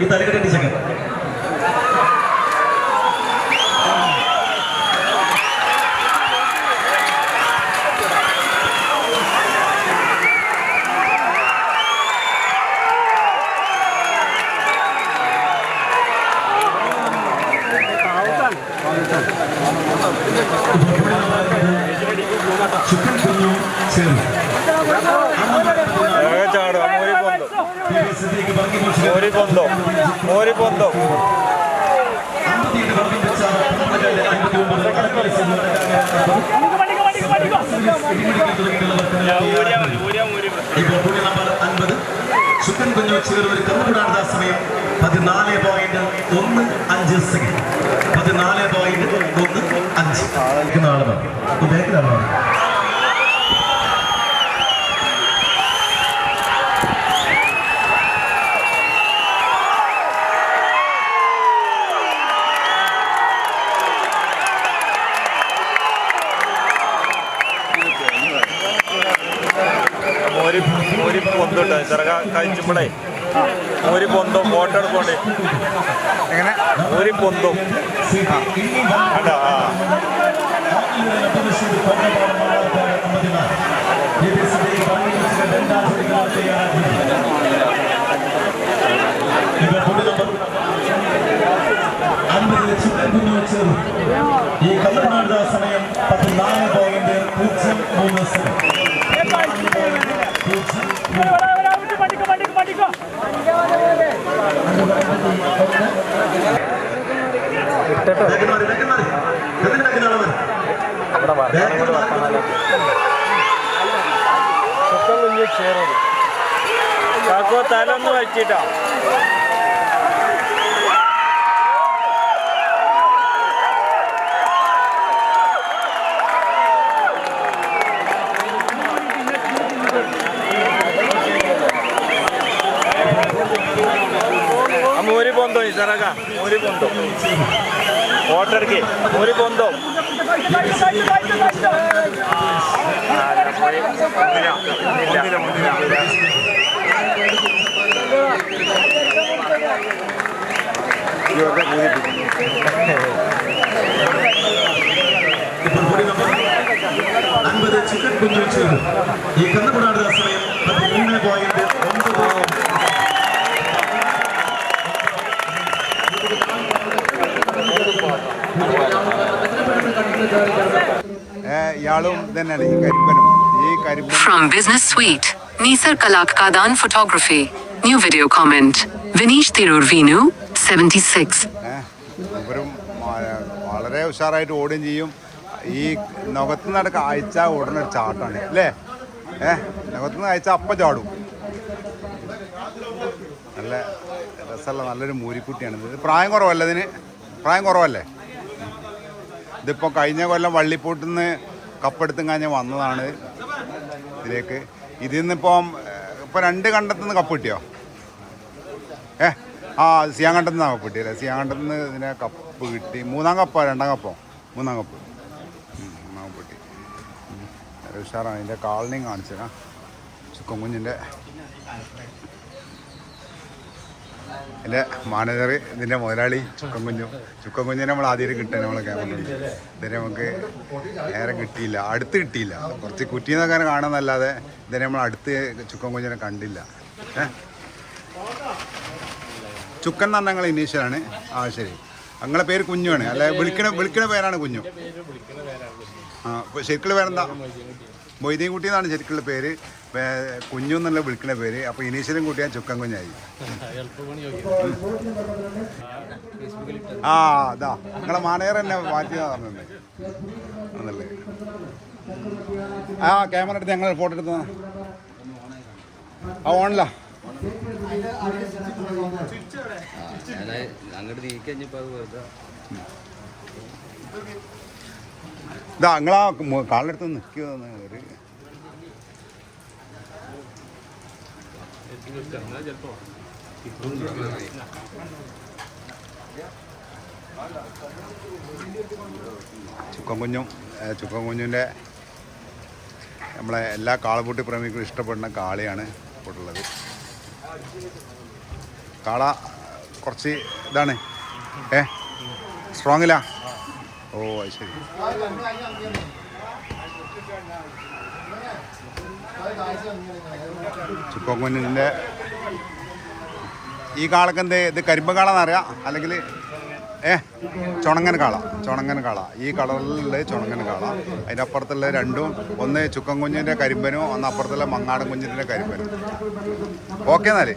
ഈ തലക്കെട്ടി second chicken കുഞ്ഞു ചേർന്ന് വേഗം ചാടുക മോരി പൊന്തോ നമ്പർ അൻപത്. ചുക്കൻ കുഞ്ഞു ചേർന്ന് കന്നുകൂടാണ് സമയം പതിനാല് പോയിന്റ് ഒന്ന് അഞ്ച് സെക്കൻഡ് പതിനാല് പോയിന്റ് ഒന്ന് അഞ്ച്. നാളെ മോരി പൊന്തുണ്ട്. ചെറുക കഴിച്ചുമ്പോഴേ ഒരു പൊന്തോ ഫോട്ടോ എടുക്കോണ്ടേ എങ്ങനെ? മോരി പൊന്തും. കണ്ടോ? ആ. ഈ കല്ലനാട് സമയം പതിനാല് പോയിന്റ് പൂജ്യം മൂന്ന് സെക്കൻഡ്. പൂജ്യം വേഗം മാറി, വേഗം മാറി. വേഗം വേഗം ആൾ മാറി. വേഗം മാറി. കാക്കോ തല ഒന്ന് വെച്ചിട്ടോ ആ മോരി പൊന്തോ ചെറുക മോരി പൊന്തോ ഫോട്ടോ എടുക്കേ മോരി പൊന്തോ ആ, പോയി. മുന്നില, ഈ മുന്നില. ഇപ്പോൾ കൂടി നമ്മൾ അൻപത് ചിക്കൻ കുഞ്ഞു ചേർന്നു ഈ കന്നുകൂടാട് സമയം പതിമൂന്ന് പോയിന്റ് ഒമ്പത് ഏ, ഇയാളും തന്നെയാണ് ഈ കരിമ്പൻ From Business Suite, Nisar Kalak Kadan Photography. New video comment. Vinish Thirur Vinu, 76. ഏ, ഇവരും മ- വളരെ ഉഷാറായിട്ട് ഓടുകയും ചെയ്യും. ഈ നഖത്ത് നടക്ക അയച്ച ഉടനെ ഒരു ചാട്ടാണ് അല്ലേ? ഏഹ് നഖത്ത് നിന്ന് അയച്ച അപ്പം ചാടും. നല്ല രസമുള്ള നല്ലൊരു മൂരിക്കുട്ടിയാണ്. ഇത് പ്രായം കുറവല്ലേ ഇതിന്? പ്രായം കുറവല്ലേ? ഇതിപ്പോൾ കഴിഞ്ഞ കൊല്ലം വള്ളിപ്പൂട്ടിൽ നിന്ന് കപ്പെടുത്തും കാഞ്ഞ വന്നതാണ് ഇതിലേക്ക്. ഇതിൽ നിന്നിപ്പം ഇപ്പം രണ്ട് കണ്ടത്തുനിന്ന് കപ്പ് കിട്ടിയോ? ഏ? ആ സിയാ നിന്നാണ് കപ്പ് കിട്ടിയല്ലേ? സിയാങ്കണ്ടത്ത് നിന്ന് ഇതിനെ കപ്പ് കിട്ടി. മൂന്നാം കപ്പോ രണ്ടാം കപ്പോ? മൂന്നാം കപ്പ്. മൂന്നാം കപ്പ് കിട്ടി. ഉഷാറാണ്. ഇതിന്റെ കാളിനെയും കാണിച്ചതാ ചുക്കൻ കുഞ്ഞിന്റെ എന്റെ മാനേജർ ഇതിന്റെ മുതലാളി ചുക്കൻ കുഞ്ഞു. ചുക്കൻ കുഞ്ഞിനെ നമ്മൾ ആദ്യം കിട്ടാൻ നമ്മളെ ക്യാമറയുണ്ട് ഇതിനെ നമുക്ക് നേരെ കിട്ടിയില്ല അടുത്ത് കിട്ടിയില്ല. കുറച്ച് കുറ്റിന്നൊക്കെ കാണുന്നല്ലാതെ ഇതിനെ നമ്മൾ അടുത്ത് ചുക്കൻ കുഞ്ഞിനെ കണ്ടില്ല. ചുക്കൻ എന്ന് പറഞ്ഞാൽ ഇനീഷ്യലാണ് ആ ശരി. ഞങ്ങളെ പേര് കുഞ്ഞുവാണ്. അല്ലെ വിളിക്കണ വിളിക്കണ പേരാണ് കുഞ്ഞു. ആ ശരിക്കുള്ള പേരെന്താ? മൊയ്തീൻ കുട്ടി എന്നാണ് ശരിക്കുള്ള പേര്. കുഞ്ഞു എന്നല്ല വിളിക്കുന്ന പേര്. അപ്പോൾ ഇനീഷ്യലും കൂട്ടിയാൽ ചുക്കൻ കുഞ്ഞായി. ആ അതാ നിങ്ങളെ മാനേജർ തന്നെ മാറ്റിയതാ പറഞ്ഞത്. ആണല്ലേ? ആ ക്യാമറ എടുത്ത് ഞങ്ങൾ ഫോട്ടോ എടുത്ത ആ ഓണിലാ അങ്ങോട്ട് നീക്കഴിഞ്ഞപ്പോ അത് ഇതാ നിങ്ങളാ കാളിനടുത്ത് നിൽക്കുന്ന ഒരു ചുക്കൻ കുഞ്ഞും ചുക്കം കുഞ്ഞിന്റെ നമ്മളെ എല്ലാ കാളപൂട്ടി പ്രേമികളും ഇഷ്ടപ്പെടുന്ന കാളയാണ് ഇപ്പോഴുള്ളത്. കാള കുറച്ച് ഇതാണ് ഏ സ്ട്രോങ്ങിലാ ഓ അത് ശരി. ഈ കാളക്ക് എന്ത് ഇത് കരിമ്പ് കാളെന്നറിയാം അല്ലെങ്കിൽ ഏ ചുണങ്ങൻ കാള ചുണങ്ങൻ കാള. ഈ കളറിലുള്ള ചുണങ്ങൻ കാള. അതിന്റെ അപ്പുറത്തുള്ള രണ്ടും ഒന്ന് ചുക്കൻ കുഞ്ഞിന്റെ കരിമ്പനും ഒന്ന് അപ്പുറത്തുള്ള മങ്ങാടൻ കുഞ്ഞിന്റെ കരിമ്പനും. ഓക്കെ എന്നാൽ